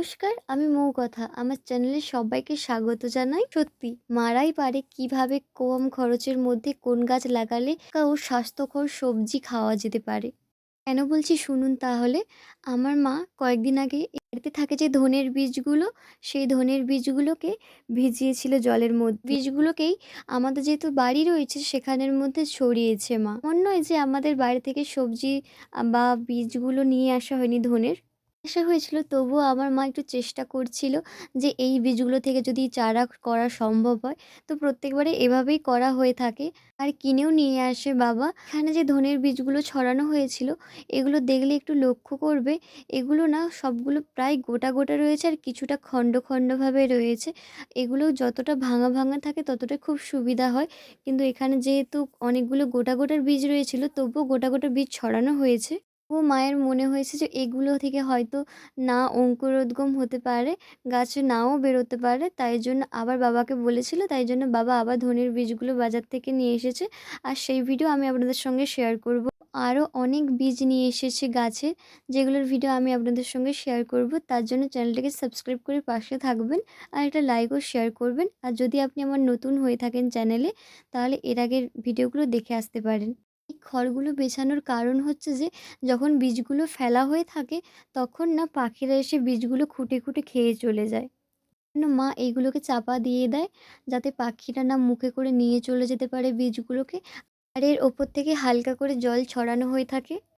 নমস্কার, আমি মৌ কথা আমার চ্যানেলে সবাইকে স্বাগত জানাই। সত্যি, মারাই পারে কীভাবে কম খরচের মধ্যে কোন গাছ লাগালে ও স্বাস্থ্যকর সবজি খাওয়া যেতে পারে? কেন বলছি শুনুন তাহলে? আমার মা কয়েকদিন আগে বাড়িতে থাকে যে ধনের বীজগুলো, সেই ধনের বীজগুলোকে ভিজিয়েছিল জলের মধ্যে। বীজগুলোকেই আমাদের যেহেতু বাড়ি রয়েছে, সেখানের মধ্যে ছড়িয়েছে মা। এমন নয় যে আমাদের বাড়ি থেকে সবজি বা বীজগুলো নিয়ে আসা হয়নি ধনের আসা হয়েছিল, তবুও আমার মা একটু চেষ্টা করছিল যে এই বীজগুলো থেকে যদি চারা করা সম্ভব হয়। তো প্রত্যেকবারে এভাবেই করা হয়ে থাকে। আর কিনেও নিয়ে আসে বাবা। এখানে যে ধনের বীজগুলো ছড়ানো হয়েছিল, এগুলো দেখলে একটু লক্ষ্য করবে। এগুলো না সবগুলো প্রায় গোটা গোটা রয়েছে আর কিছুটা খণ্ড খণ্ডভাবে রয়েছে। এগুলো যতটা ভাঙা ভাঙা থাকে ততটা খুব সুবিধা হয়। কিন্তু এখানে যেহেতু অনেকগুলো গোটা গোটার বীজ রয়েছিল, তবুও গোটা গোটা বীজ ছড়ানো হয়েছে। ও মায়ের মনে হয়েছে যে এগুলো থেকে হয়তো না অঙ্কুরোদ্গম হতে পারে, গাছ নাও বেরোতে পারে। তাই জন্য আবার বাবাকে বলেছিল, তাই জন্য বাবা আবার ধনের বীজগুলো বাজার থেকে নিয়ে এসেছে। আর সেই ভিডিও আমি আপনাদের সঙ্গে শেয়ার করব। আরও অনেক বীজ নিয়ে এসেছে গাছের যেগুলোর ভিডিও আমি আপনাদের সঙ্গে শেয়ার করব। তার জন্য চ্যানেলটাকে সাবস্ক্রাইব করে পাশে থাকবেন আর একটা লাইকও শেয়ার করবেন। আর যদি আপনি আমার নতুন হয়ে থাকেন চ্যানেলে, তাহলে এর আগের ভিডিওগুলো দেখে আসতে পারেন। খড়গুলো বেছানোর কারণ হচ্ছে যে, যখন বীজগুলো ফেলা হয়ে থাকে, তখন না পাখিরা এসে বীজগুলো খুঁটে খুঁটে খেয়ে চলে যায়। মা এইগুলোকে চাপা দিয়ে দেয়? যাতে পাখিরা না মুখে করে নিয়ে চলে যেতে পারে বীজগুলোকে, আর এর ওপর থেকে হালকা করে জল ছড়ানো হয়ে থাকে।